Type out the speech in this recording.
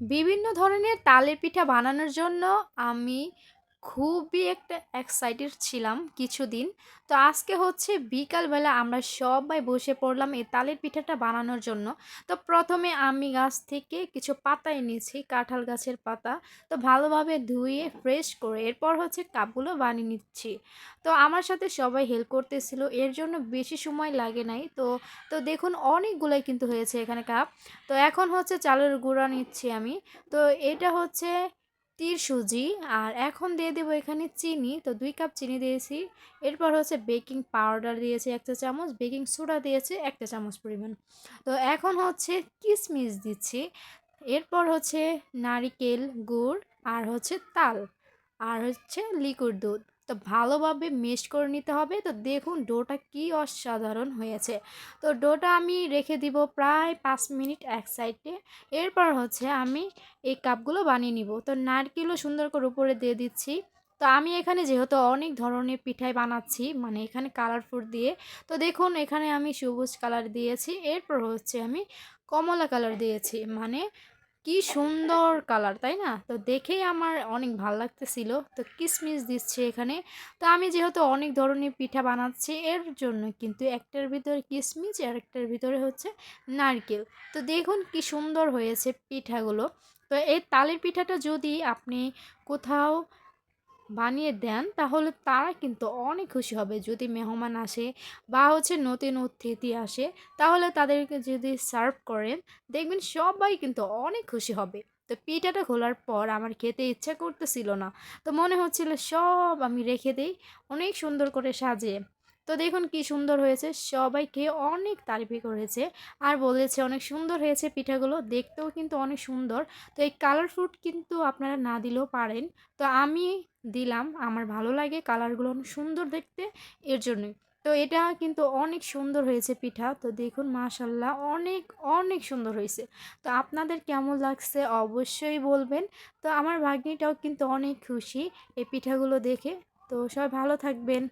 বিভিন্ন ধরনের তালের পিঠা বানানোর জন্য আমি খুবই একটা এক্সাইটেড ছিলাম কিছুদিন। তো আজকে হচ্ছে বিকালবেলা আমরা সবাই বসে পড়লাম এই তালের পিঠাটা বানানোর জন্য। তো প্রথমে আমি গাছ থেকে কিছু পাতা এনেছি, কাঁঠাল গাছের পাতা। তো ভালোভাবে ধুয়ে ফ্রেশ করে এরপর হচ্ছে কাপগুলো বানিয়ে নিচ্ছি। তো আমার সাথে সবাই হেল্প করতেছিল। এর জন্য বেশি সময় লাগে নাই। তো তো দেখুন অনেকগুলোই কিন্তু হয়েছে এখানে কাপ। তো এখন হচ্ছে চালের গুঁড়া নিচ্ছি আমি। তো এটা হচ্ছে তীর সুজি আর এখন দিয়ে দেবো এখানে চিনি তো দুই কাপ চিনি দিয়েছি। এরপর হচ্ছে বেকিং পাউডার দিয়েছি ১ চা চামচ, বেকিং সোডা দিয়েছি ১ চা চামচ পরিমাণ। তো এখন হচ্ছে কিশমিশ দিচ্ছি। এরপর হচ্ছে নারিকেল গুড় আর হচ্ছে তাল আর হচ্ছে লিকুইড দুধ। তো ভালোভাবে মিক্সড করে নিতে হবে। তো দেখুন ডোটা কি অসাধারণ হয়েছে। তো ডোটা আমি রেখে দিব প্রায় পাঁচ মিনিট এক সাইডে। এরপর হচ্ছে আমি এই কাপগুলো বানিয়ে নিব। তো নারকেলও সুন্দর করে উপরে দিয়ে দিচ্ছি। তো আমি এখানে যেহেতু অনেক ধরনের পিঠাই বানাচ্ছি মানে এখানে কালারফুল দিয়ে, তো দেখুন এখানে আমি সবুজ কালার দিয়েছি এরপর হচ্ছে আমি কমলা কালার দিয়েছি মানে কি সুন্দর কালার, তাই না? তো দেখেই আমার অনেক ভালো লাগতেছিল। তো কিসমিস দিচ্ছে এখানে। তো আমি যেহেতু অনেক ধরনের পিঠা বানাচ্ছি, এর জন্য কিন্তু একটার ভিতরে কিসমিস আর একটার ভিতরে হচ্ছে নারকেল। তো দেখুন কি সুন্দর হয়েছে পিঠাগুলো। তো এই তালের পিঠাটা যদি আপনি কোথাও বানিয়ে দেন, তাহলে তারা কিন্তু অনেক খুশি হবে। যদি মেহমান আসে বা হচ্ছে নতুন অতিথি আসে, তাহলে তাদেরকে যদি সার্ভ করেন, দেখবেন সবাই কিন্তু অনেক খুশি হবে। তো পিঠাটা খোলার পর আমার খেতে ইচ্ছা করতেছিল না। তো মনে হচ্ছিল সব আমি রেখে দিই। অনেক সুন্দর করে সাজিয়ে তো দেখুন কি সুন্দর হয়েছে। সবাই খেয়ে অনেক তারিফি করেছে। আর বলেছে অনেক সুন্দর হয়েছে পিঠাগুলো। দেখতেও কিন্তু অনেক সুন্দর। তো এই কালার ফ্রুট কিন্তু আপনারা না দিলেও পারেন। তো আমি দিলাম। আমার ভালো লাগে কালারগুলো অনেক সুন্দর দেখতে এর জন্যই। তো এটা কিন্তু অনেক সুন্দর হয়েছে পিঠা। তো দেখুন মাশাল্লাহ অনেক অনেক সুন্দর হয়েছে। তো আপনাদের কেমন লাগছে অবশ্যই বলবেন। তো আমার ভাগ্নিটাও কিন্তু অনেক খুশি এই পিঠাগুলো দেখে। তো সবাই ভালো থাকবেন।